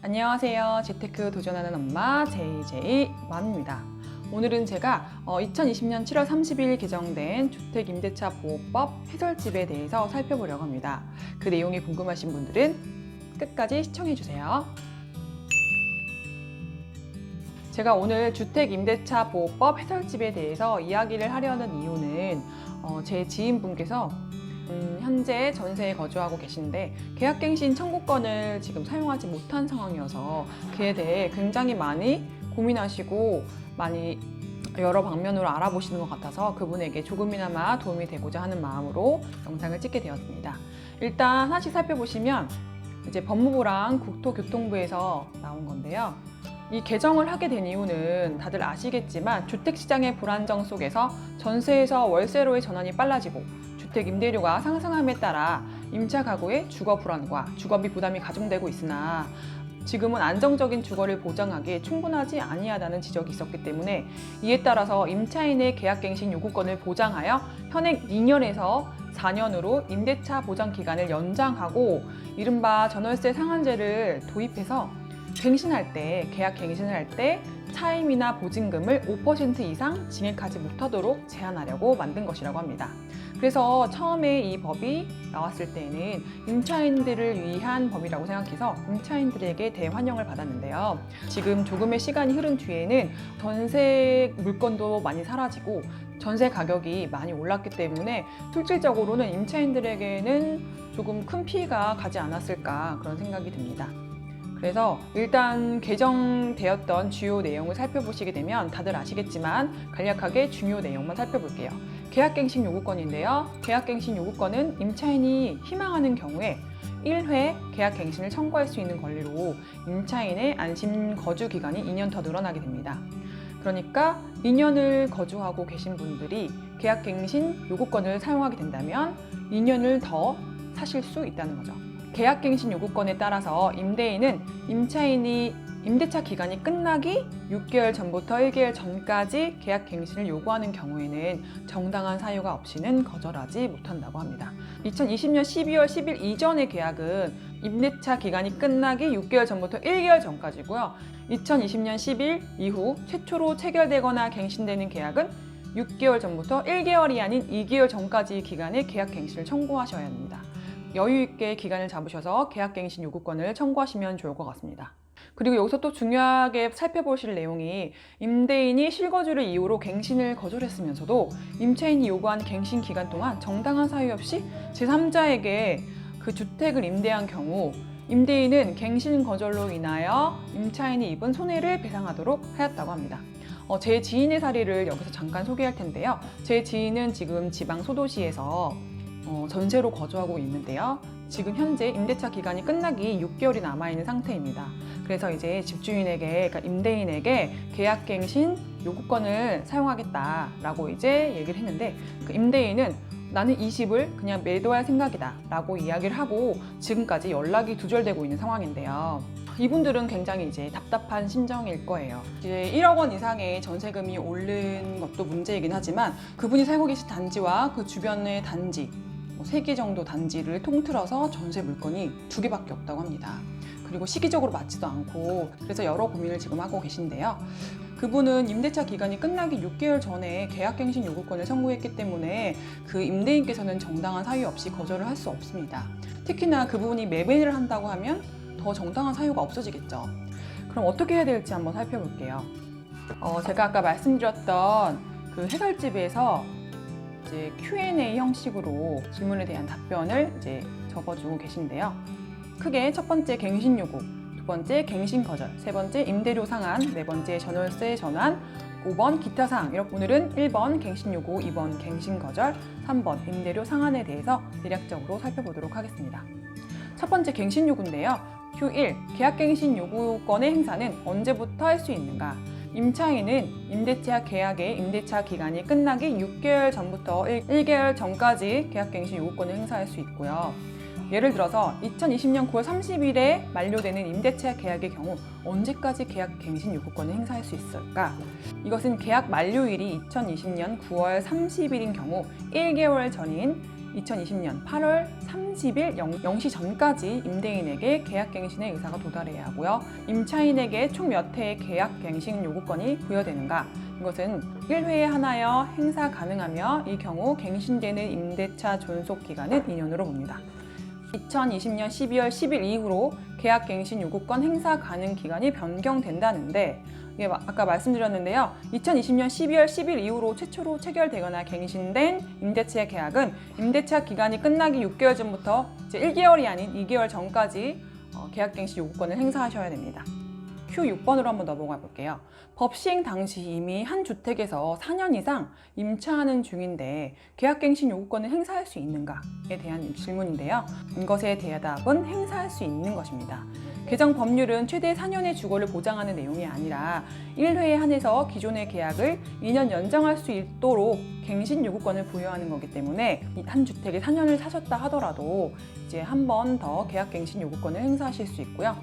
안녕하세요. 재테크 도전하는 엄마 JJ 맘입니다. 오늘은 제가 2020년 7월 30일 개정된 주택임대차 보호법 해설집에 대해서 살펴보려고 합니다. 그 내용이 궁금하신 분들은 끝까지 시청해 주세요. 제가 오늘 주택임대차 보호법 해설집에 대해서 이야기를 하려는 이유는 어, 제 지인분께서 음, 현재 전세에 거주하고 계신데 계약갱신 청구권을 지금 사용하지 못한 상황이어서 그에 대해 굉장히 많이 고민하시고 많이 여러 방면으로 알아보시는 것 같아서 그분에게 조금이나마 도움이 되고자 하는 마음으로 영상을 찍게 되었습니다. 일단 하나씩 살펴보시면 이제 법무부랑 국토교통부에서 나온 건데요. 이 개정을 하게 된 이유는 다들 아시겠지만 주택시장의 불안정 속에서 전세에서 월세로의 전환이 빨라지고 주택 임대료가 상승함에 따라 임차 가구의 주거 불안과 주거비 부담이 가중되고 있으나 지금은 안정적인 주거를 보장하기에 충분하지 아니하다는 지적이 있었기 때문에 이에 따라서 임차인의 계약갱신 요구권을 보장하여 현행 2년에서 4년으로 임대차 보장 기간을 연장하고 이른바 전월세 상한제를 도입해서 갱신할 때 계약 갱신을 할 때 차임이나 보증금을 5% 이상 증액하지 못하도록 제한하려고 만든 것이라고 합니다. 그래서 처음에 이 법이 나왔을 때에는 임차인들을 위한 법이라고 생각해서 임차인들에게 대환영을 받았는데요. 지금 조금의 시간이 흐른 뒤에는 전세 물건도 많이 사라지고 전세 가격이 많이 올랐기 때문에 실질적으로는 임차인들에게는 조금 큰 피해가 가지 않았을까 그런 생각이 듭니다. 그래서 일단 개정되었던 주요 내용을 살펴보시게 되면 다들 아시겠지만 간략하게 중요 내용만 살펴볼게요. 계약갱신 요구권인데요. 계약갱신 요구권은 임차인이 희망하는 경우에 1회 계약갱신을 청구할 수 있는 권리로 임차인의 안심 거주 기간이 2년 더 늘어나게 됩니다. 그러니까 2년을 거주하고 계신 분들이 계약갱신 요구권을 사용하게 된다면 2년을 더 사실 수 있다는 거죠. 계약갱신 요구권에 따라서 임대인은 임차인이 임대차 기간이 끝나기 6개월 전부터 1개월 전까지 계약 갱신을 요구하는 경우에는 정당한 사유가 없이는 거절하지 못한다고 합니다. 2020년 12월 10일 이전의 계약은 임대차 기간이 끝나기 6개월 전부터 1개월 전까지고요. 2020년 10일 이후 최초로 체결되거나 갱신되는 계약은 6개월 전부터 1개월이 아닌 2개월 전까지 기간에 계약 갱신을 청구하셔야 합니다. 여유 있게 기간을 잡으셔서 계약 갱신 요구권을 청구하시면 좋을 것 같습니다. 그리고 여기서 또 중요하게 살펴보실 내용이 임대인이 실거주를 이유로 갱신을 거절했으면서도 임차인이 요구한 갱신 기간 동안 정당한 사유 없이 제3자에게 그 주택을 임대한 경우 임대인은 갱신 거절로 인하여 임차인이 입은 손해를 배상하도록 하였다고 합니다. 어, 제 지인의 사례를 여기서 잠깐 소개할 텐데요. 제 지인은 지금 지방 소도시에서 어, 전세로 거주하고 있는데요. 지금 현재 임대차 기간이 끝나기 6개월이 남아있는 상태입니다. 그래서 이제 집주인에게, 그러니까 임대인에게 계약갱신 요구권을 사용하겠다라고 이제 얘기를 했는데 그 임대인은 나는 이 집을 그냥 매도할 생각이다 라고 이야기를 하고 지금까지 연락이 두절되고 있는 상황인데요. 이분들은 굉장히 이제 답답한 심정일 거예요. 이제 1억 원 이상의 전세금이 오른 것도 문제이긴 하지만 그분이 살고 계신 단지와 그 주변의 단지, 뭐 3개 정도 단지를 통틀어서 전세 물건이 두 개밖에 없다고 합니다. 그리고 시기적으로 맞지도 않고 그래서 여러 고민을 지금 하고 계신데요. 그분은 임대차 기간이 끝나기 6개월 전에 계약갱신 요구권을 청구했기 때문에 그 임대인께서는 정당한 사유 없이 거절을 할 수 없습니다. 특히나 그분이 매매를 한다고 하면 더 정당한 사유가 없어지겠죠. 그럼 어떻게 해야 될지 한번 살펴볼게요. 어, 제가 아까 말씀드렸던 그 해설집에서 이제 Q&A 형식으로 질문에 대한 답변을 이제 적어주고 계신데요. 크게 첫 번째 갱신 요구, 두 번째 갱신 거절, 세 번째 임대료 상한, 네 번째 전월세 전환, 5번 기타 사항. 이렇게 오늘은 1번 갱신 요구, 2번 갱신 거절, 3번 임대료 상한에 대해서 대략적으로 살펴보도록 하겠습니다. 첫 번째 갱신 요구인데요. Q1 계약갱신 요구권의 행사는 언제부터 할 수 있는가? 임차인은 임대차 계약의 임대차 기간이 끝나기 6개월 전부터 1개월 전까지 계약갱신 요구권을 행사할 수 있고요. 예를 들어서 2020년 9월 30일에 만료되는 임대차 계약의 경우 언제까지 계약 갱신 요구권을 행사할 수 있을까? 이것은 계약 만료일이 2020년 9월 30일인 경우 1개월 전인 2020년 8월 30일 0, 시 전까지 임대인에게 계약갱신의 의사가 도달해야 하고요. 임차인에게 총 몇 회의 계약갱신 요구권이 부여되는가? 이것은 1회에 하나여 행사 가능하며 이 경우 갱신되는 임대차 존속 기간은 2년으로 봅니다. 2020년 12월 10일 이후로 계약갱신 요구권 행사 가능 기간이 변경된다는데 마- 아까 말씀드렸는데요. 2020년 12월 10일 이후로 최초로 체결되거나 갱신된 임대차 계약은 임대차 기간이 끝나기 6개월 전부터 이제 1개월이 아닌 2개월 전까지 어, 계약 갱신 요구권을 행사하셔야 됩니다. Q6번으로 한번 넘어가 볼게요. 법 시행 당시 이미 한 주택에서 4년 이상 임차하는 중인데 계약갱신 요구권을 행사할 수 있는가에 대한 질문인데요. 이것에 대답은 행사할 수 있는 것입니다. 개정 법률은 최대 4년의 주거를 보장하는 내용이 아니라 1회에 한해서 기존의 계약을 2년 연장할 수 있도록 갱신 요구권을 부여하는 거기 때문에 이한 주택에 4년을 사셨다 하더라도 이제 한 번 더 계약 갱신 요구권을 행사하실 수 있고요.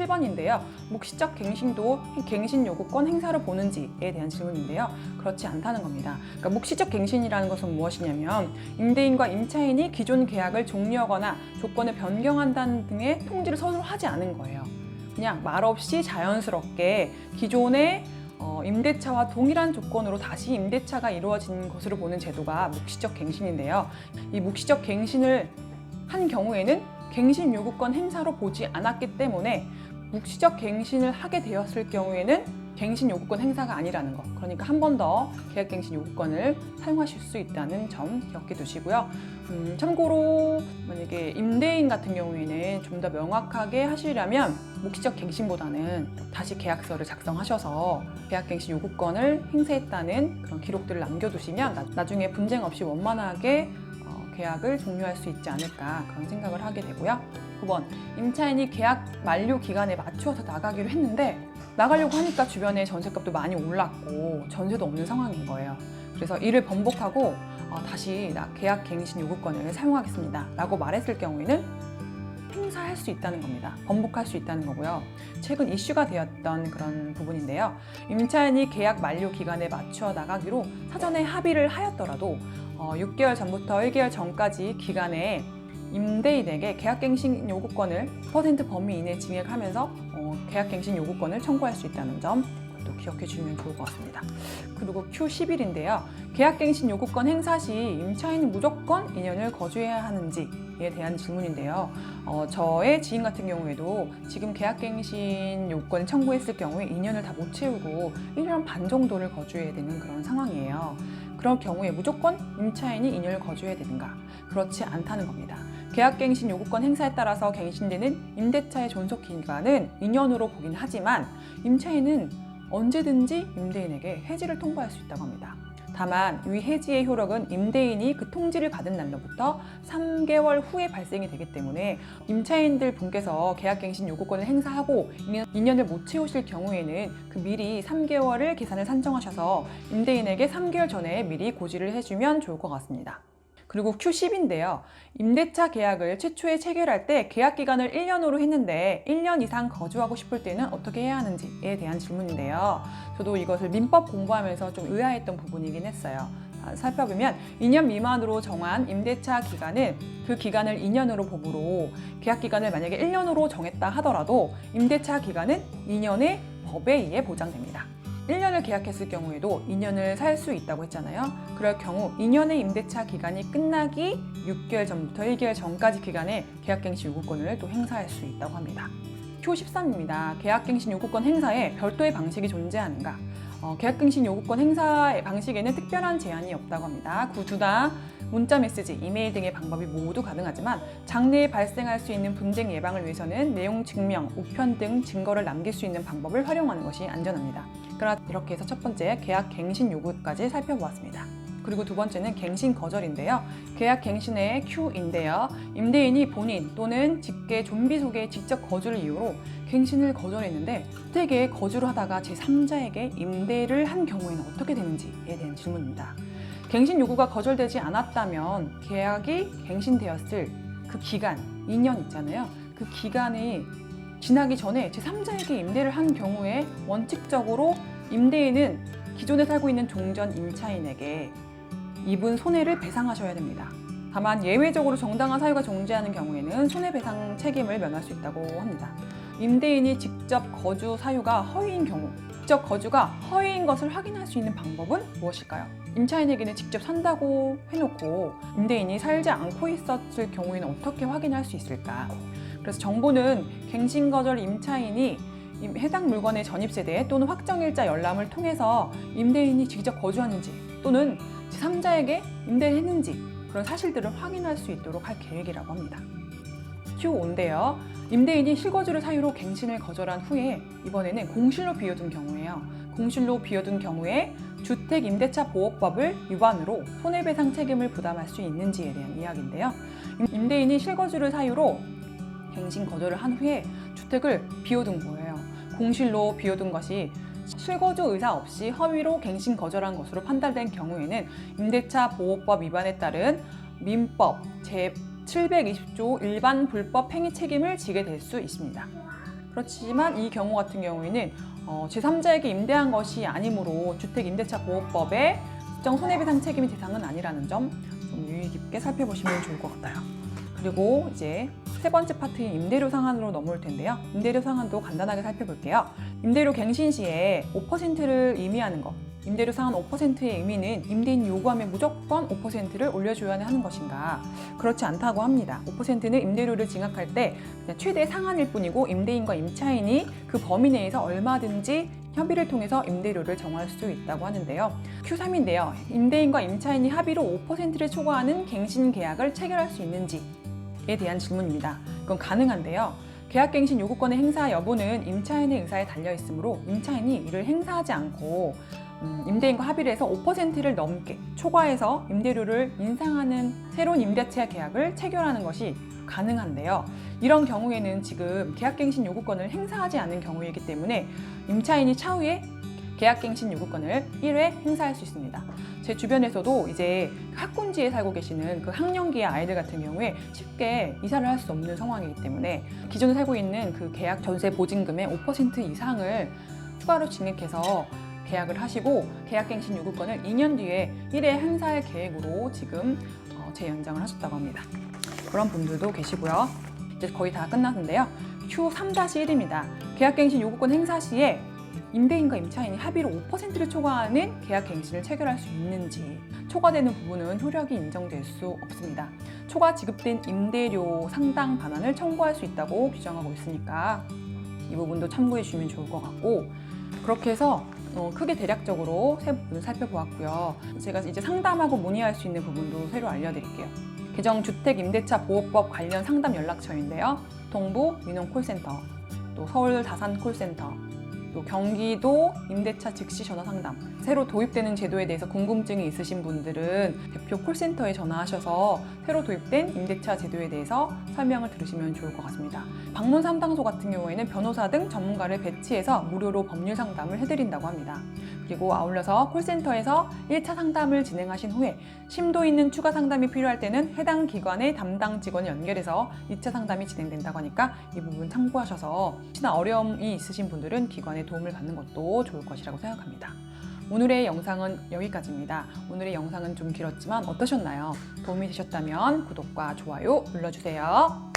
7번인데요. 묵시적 갱신도 갱신 요구권 행사로 보는지에 대한 질문인데요. 그렇지 않다는 겁니다. 그러니까 묵시적 갱신이라는 것은 무엇이냐면 임대인과 임차인이 기존 계약을 종료하거나 조건을 변경한다는 등의 통지를 서로 하지 않은 거예요. 그냥 말없이 자연스럽게 기존의 어, 임대차와 동일한 조건으로 다시 임대차가 이루어진 것으로 보는 제도가 묵시적 갱신인데요. 이 묵시적 갱신을 한 경우에는 갱신 요구권 행사로 보지 않았기 때문에 묵시적 갱신을 하게 되었을 경우에는 갱신 요구권 행사가 아니라는 것. 그러니까 한 번 더 계약 갱신 요구권을 사용하실 수 있다는 점 기억해 두시고요. 음, 참고로 만약에 임대인 같은 경우에는 좀 더 명확하게 하시려면 묵시적 갱신보다는 다시 계약서를 작성하셔서 계약 갱신 요구권을 행사했다는 그런 기록들을 남겨두시면 나- 나중에 분쟁 없이 원만하게 어, 계약을 종료할 수 있지 않을까 그런 생각을 하게 되고요. 9번 임차인이 계약 만료 기간에 맞추어서 나가기로 했는데 나가려고 하니까 주변에 전세값도 많이 올랐고 전세도 없는 상황인 거예요. 그래서 이를 번복하고 어, 다시 나- 계약 갱신 요구권을 사용하겠습니다. 라고 말했을 경우에는 행사할 수 있다는 겁니다. 번복할 수 있다는 거고요. 최근 이슈가 되었던 그런 부분인데요. 임차인이 계약 만료 기간에 맞추어 나가기로 사전에 합의를 하였더라도 어, 6개월 전부터 1개월 전까지 기간에 임대인에게 계약갱신 요구권을 퍼센트 범위 이내 징액하면서 어, 계약갱신 요구권을 청구할 수 있다는 점 또 기억해 주시면 좋을 것 같습니다. 그리고 Q11인데요. 계약갱신 요구권 행사 시 임차인이 무조건 2년을 거주해야 하는지에 대한 질문인데요. 어, 저의 지인 같은 경우에도 지금 계약갱신 요구권을 청구했을 경우에 2년을 다 못 채우고 1년 반 정도를 거주해야 되는 그런 상황이에요. 그럴 경우에 무조건 임차인이 2년을 거주해야 되는가? 그렇지 않다는 겁니다. 계약갱신 요구권 행사에 따라서 갱신되는 임대차의 존속 기간은 2년으로 보긴 하지만 임차인은 언제든지 임대인에게 해지를 통보할 수 있다고 합니다. 다만 위 해지의 효력은 임대인이 그 통지를 받은 날로부터 3개월 후에 발생이 되기 때문에 임차인들 분께서 계약갱신 요구권을 행사하고 2년, 을 못 채우실 경우에는 그 미리 3개월을 계산을 산정하셔서 임대인에게 3개월 전에 미리 고지를 해주면 좋을 것 같습니다. 그리고 Q10인데요. 임대차 계약을 최초에 체결할 때 계약 기간을 1년으로 했는데 1년 이상 거주하고 싶을 때는 어떻게 해야 하는지에 대한 질문인데요. 저도 이것을 민법 공부하면서 좀 의아했던 부분이긴 했어요. 아, 살펴보면 2년 미만으로 정한 임대차 기간은 그 기간을 2년으로 보므로 계약 기간을 만약에 1년으로 정했다 하더라도 임대차 기간은 2년의 법에 의해 보장됩니다. 1년을 계약했을 경우에도 2년을 살 수 있다고 했잖아요. 그럴 경우 2년의 임대차 기간이 끝나기 6개월 전부터 1개월 전까지 기간에 계약갱신 요구권을 또 행사할 수 있다고 합니다. Q13입니다. 계약갱신 요구권 행사에 별도의 방식이 존재하는가? 어, 계약갱신 요구권 행사의 방식에는 특별한 제한이 없다고 합니다. 구두다 문자 메시지, 이메일 등의 방법이 모두 가능하지만 장래에 발생할 수 있는 분쟁 예방을 위해서는 내용 증명, 우편 등 증거를 남길 수 있는 방법을 활용하는 것이 안전합니다. 그러 이렇게 해서 첫 번째 계약 갱신 요구까지 살펴보았습니다. 그리고 두 번째는 갱신 거절인데요. 계약 갱신의 Q인데요. 임대인이 본인 또는 직계 좀비 속에 직접 거주를 이유로 갱신을 거절했는데 주택에 거주를 하다가 제3자에게 임대를 한 경우에는 어떻게 되는지에 대한 질문입니다. 갱신 요구가 거절되지 않았다면 계약이 갱신되었을 그 기간, 2년 있잖아요. 그 기간이 지나기 전에 제3자에게 임대를 한 경우에 원칙적으로 임대인은 기존에 살고 있는 종전 임차인에게 입은 손해를 배상하셔야 됩니다. 다만 예외적으로 정당한 사유가 존재하는 경우에는 손해배상 책임을 면할 수 있다고 합니다. 임대인이 직접 거주 사유가 허위인 경우, 직접 거주가 허위인 것을 확인할 수 있는 방법은 무엇일까요? 임차인에게는 직접 산다고 해놓고 임대인이 살지 않고 있었을 경우에는 어떻게 확인할 수 있을까? 그래서 정부는 갱신거절 임차인이 임- 해당 물건의 전입세대 또는 확정일자 열람을 통해서 임대인이 직접 거주하는지 또는 제3자에게 임대했는지 그런 사실들을 확인할 수 있도록 할 계획이라고 합니다. Q5인데요. 임대인이 실거주를 사유로 갱신을 거절한 후에 이번에는 공실로 비워둔 경우에요. 공실로 비워둔 경우에 주택임대차보호법을 위반으로 손해배상 책임을 부담할 수 있는지에 대한 이야기인데요. 임- 임대인이 실거주를 사유로 갱신 거절을 한 후에 주택을 비워둔 거예요. 공실로 비워둔 것이 실거주 의사 없이 허위로 갱신 거절한 것으로 판단된 경우에는 임대차 보호법 위반에 따른 민법 제 720조 일반 불법 행위 책임을 지게 될 수 있습니다. 그렇지만 이 경우 같은 경우에는 어, 제3자에게 임대한 것이 아니므로 주택임대차보호법의 특정 손해배상 책임의 대상은 아니라는 점 좀 유의 깊게 살펴보시면 좋을 것 같아요. 그리고 이제 세 번째 파트인 임대료 상한으로 넘어올 텐데요. 임대료 상한도 간단하게 살펴볼게요. 임대료 갱신 시에 5%를 의미하는 것. 임대료 상한 5%의 의미는 임대인이 요구하면 무조건 5%를 올려줘야 하는 것인가? 그렇지 않다고 합니다. 5%는 임대료를 증액할 때 최대 상한일 뿐이고 임대인과 임차인이 그 범위 내에서 얼마든지 협의를 통해서 임대료를 정할 수 있다고 하는데요. Q3인데요. 임대인과 임차인이 합의로 5%를 초과하는 갱신 계약을 체결할 수 있는지 에 대한 질문입니다. 그건 가능한데요. 계약갱신 요구권의 행사 여부는 임차인의 의사에 달려 있으므로 임차인이 이를 행사하지 않고 음, 임대인과 합의를 해서 5%를 넘게 초과해서 임대료를 인상하는 새로운 임대차 계약을 체결하는 것이 가능한데요. 이런 경우에는 지금 계약갱신 요구권을 행사하지 않은 경우이기 때문에 임차인이 차후에 계약갱신 요구권을 1회 행사할 수 있습니다. 제 주변에서도 이제 학군지에 살고 계시는 그 학령기의 아이들 같은 경우에 쉽게 이사를 할 수 없는 상황이기 때문에 기존에 살고 있는 그 계약 전세 보증금의 5% 이상을 추가로 증액해서 계약을 하시고 계약갱신 요구권을 2년 뒤에 1회 행사할 계획으로 지금 어, 재연장을 하셨다고 합니다. 그런 분들도 계시고요. 이제 거의 다 끝났는데요. Q3-1입니다. 계약갱신 요구권 행사 시에 임대인과 임차인이 합의로 5%를 초과하는 계약 갱신을 체결할 수 있는지 초과되는 부분은 효력이 인정될 수 없습니다. 초과 지급된 임대료 상당 반환을 청구할 수 있다고 규정하고 있으니까 이 부분도 참고해 주시면 좋을 것 같고 그렇게 해서 어, 크게 대략적으로 세 부분을 살펴보았고요. 제가 이제 상담하고 문의할 수 있는 부분도 새로 알려드릴게요. 개정 주택임대차 보호법 관련 상담 연락처인데요. 동부 민원 콜센터, 또 서울 다산 콜센터, 또 경기도 임대차 즉시 전화 상담. 새로 도입되는 제도에 대해서 궁금증이 있으신 분들은 대표 콜센터에 전화하셔서 새로 도입된 임대차 제도에 대해서 설명을 들으시면 좋을 것 같습니다. 방문 상담소 같은 경우에는 변호사 등 전문가를 배치해서 무료로 법률 상담을 해드린다고 합니다. 그리고 아울러서 콜센터에서 1차 상담을 진행하신 후에 심도 있는 추가 상담이 필요할 때는 해당 기관의 담당 직원을 연결해서 2차 상담이 진행된다고 하니까 이 부분 참고하셔서 혹시나 어려움이 있으신 분들은 기관의 도움을 받는 것도 좋을 것이라고 생각합니다. 오늘의 영상은 여기까지입니다. 오늘의 영상은 좀 길었지만 어떠셨나요? 도움이 되셨다면 구독과 좋아요 눌러주세요.